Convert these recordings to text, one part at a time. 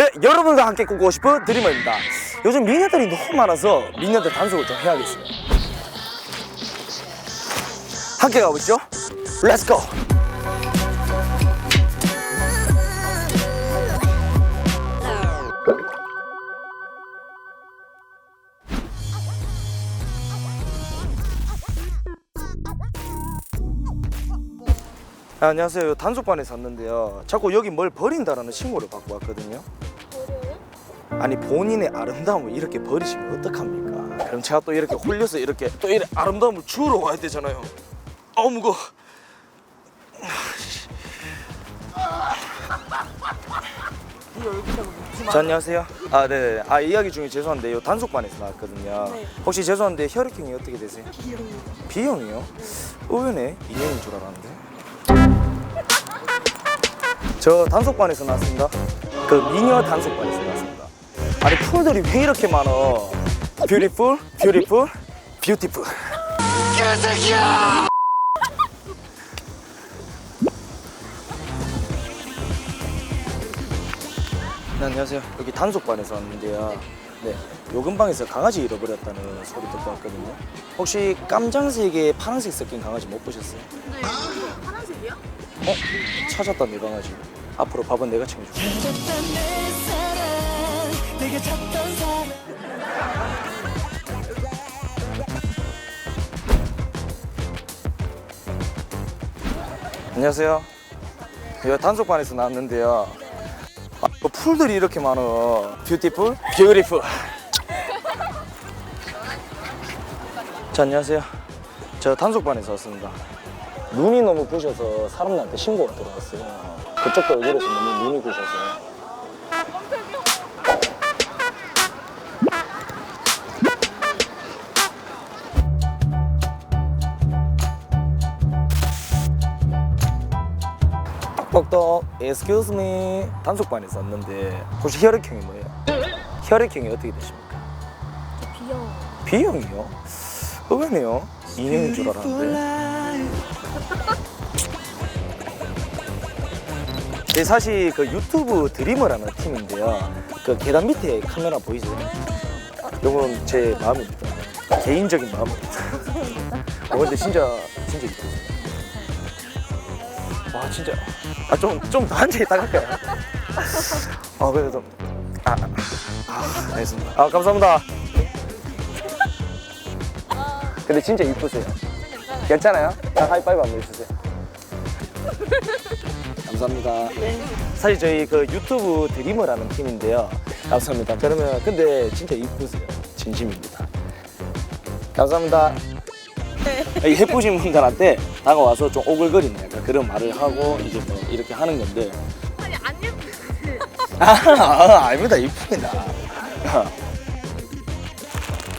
네, 여러분과 함께 꿈꾸고 싶은 드리머입니다. 요즘 미녀들이 너무 많아서 미녀들 단속을 좀 해야겠어요. 함께 가보시죠. Go. 아, 안녕하세요. 단속반에서 왔는데요. 자꾸 여기 뭘 버린다라는 신고를 받고 왔거든요. 아니 본인의 아름다움을 이렇게 버리시면 어떡합니까? 그럼 제가 또 이렇게 홀려서 이렇게 또 이렇게 아름다움을 주우러 와야 되잖아요. 아우 무거. 자 안녕하세요. 아 네. 아 이야기 중에 죄송한데 요 단속반에서 나왔거든요. 네. 혹시 죄송한데 혈액형이 어떻게 되세요? B형이요. B형이요? 의외네. E형인 줄 알았는데. 저 단속반에서 나왔습니다. 그 미녀 단속반에서 나왔습니다. 아니 풀들이 왜 이렇게 많어? 뷰티풀, 뷰티풀, 뷰티풀. 네, 안녕하세요. 여기 단속반에서 왔는데요. 네, 요 근방에서 강아지 잃어버렸다는 소리 듣고 왔거든요. 혹시 깜장색에 파란색 섞인 강아지 못 보셨어요? 네. 파란색이요? 어? 찾았다 내 강아지. 앞으로 밥은 내가 챙겨줄게. 안녕하세요. 여기 단속반에서 나왔는데요. 아, 뭐 풀들이 이렇게 많어. 뷰티풀, 뷰티풀. 자, 안녕하세요. 저 단속반에서 왔습니다. 눈이 너무 부셔서 사람들한테 신고가 들어왔어요. 그쪽도 얼굴에서 너무 눈이 부셔서. 똑똑, excuse me. 단속반에서 왔는데 혹시 혈액형이 뭐예요? 혈액형이 어떻게 되십니까? B형. B형이요? 의외네요. E형인 줄 알았는데. 네, 사실 그 유튜브 드리머라는 팀인데요. 그 계단 밑에 카메라 보이세요? 이건 제 마음입니다. 개인적인 마음입니다. 어, 근데 진짜 진짜 이쁘세요. 와 진짜 아 좀좀 더 앉아 있다 갈까요? 아 그래도 아, 아, 아 알겠습니다. 아 감사합니다. 근데 진짜 이쁘세요. 괜찮아요? 자, 하이파이브 한번 해주세요. 감사합니다. 사실 저희 그 유튜브 드리머라는 팀인데요. 감사합니다. 그러면 근데 진짜 이쁘세요. 진심입니다. 감사합니다. 이 예쁘신 분들한테 다가와서 좀 오글거리는 약간 그런 말을 하고 이제 뭐 이렇게 하는 건데 아니 안 예쁘지. 아, 아 아닙니다 이쁩니다.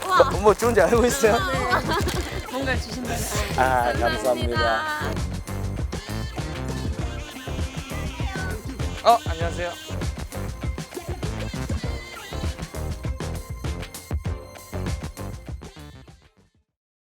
우와. 뭐, 뭐 좋은지 알고 있어요? 뭔가 주신다는. 아 감사합니다. 어 안녕하세요.